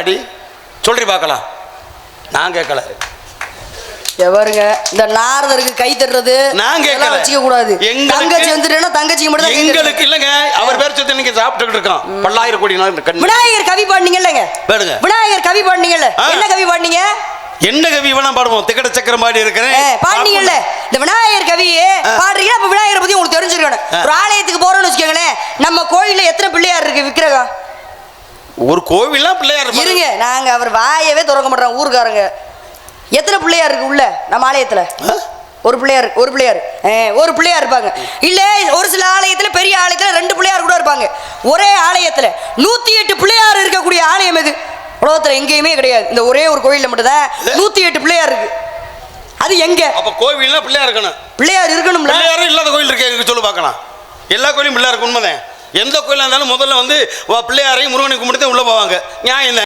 அடி சொல்றி பார்க்கலாம். நான் கேட்கல. எவருங்க? இந்த நாரதருக்கு கை தட்டுறது நான் கேட்கல. வச்சுக்க கூடாது தங்கச்சி வந்துட்டேன்னா தங்கச்சிக்கு மட்டும். எங்களுக்கு இல்லைங்க. அவர் பேர் சொல்லி நீங்க சாப்பிட்டுக்கிட்டு இருக்கோம் பல்லாயிரம் கோடி விநாயகர் கவி பாடினீங்கல்லங்க. வேடுங்க விநாயகர் கவி பாடினீங்கல்ல. என்ன கவி பாடினீங்க? என்ன கவி வேணா பாடுவோம். திக்கட சக்கரம் பாடி இருக்கிறேன். பாடினீங்கல்ல. இந்த விநாயகர் கவி பாடுறீங்க அப்ப விநாயகரை பத்தி உங்களுக்கு தெரிஞ்சிருக்கணும். ஒரு ஆலயத்துக்கு போறோம்னு வச்சுக்கோங்களேன். நம்ம கோயில்ல எத்தனை பிள்ளையார் இருக்கு விக்கிரகம்? ஒரு கோவில்லாம் பிள்ளையார். இருங்க நாங்க அவர் வாயவே திறக்க மாட்டோம் ஊருக்காரங்க. எத்தனை பிள்ளையார் இருக்கு உள்ள? நம்ம ஆலயத்துல? ஒரு பிள்ளையார் ஒரு பிள்ளையார். ஒரு பிள்ளையார் இருப்பாங்க. இல்ல ஒரு சில ஆலயத்துல பெரிய ஆலயத்துல ரெண்டு பிள்ளையார் கூட இருப்பாங்க. ஒரே ஆலயத்துல நூத்தி எட்டு பிள்ளையார் இருக்கக்கூடிய ஆலயம் எது? உலகத்துல எங்கேயுமே கிடையாது. இந்த ஒரே ஒரு கோயில்ல மட்டும்தான் நூத்தி எட்டு பிள்ளையார் இருக்கு. அது எங்க? அப்ப கோவில்னா பிள்ளையார் இருக்கணும். பிள்ளையார் இருக்கணும்ல. பிள்ளையாரும் இல்லாத கோயில் இருக்கு எனக்கு சொல்லு பார்க்கலாம். எல்லா கோயிலும் பிள்ளையாருக்கு உண்மைதான்? எந்த கோயிலாக இருந்தாலும் முதல்ல வந்து பிள்ளையாரையும் முருகனை கும்பிட்டு உள்ளே உள்ள போவாங்க. நியாயம் தான்.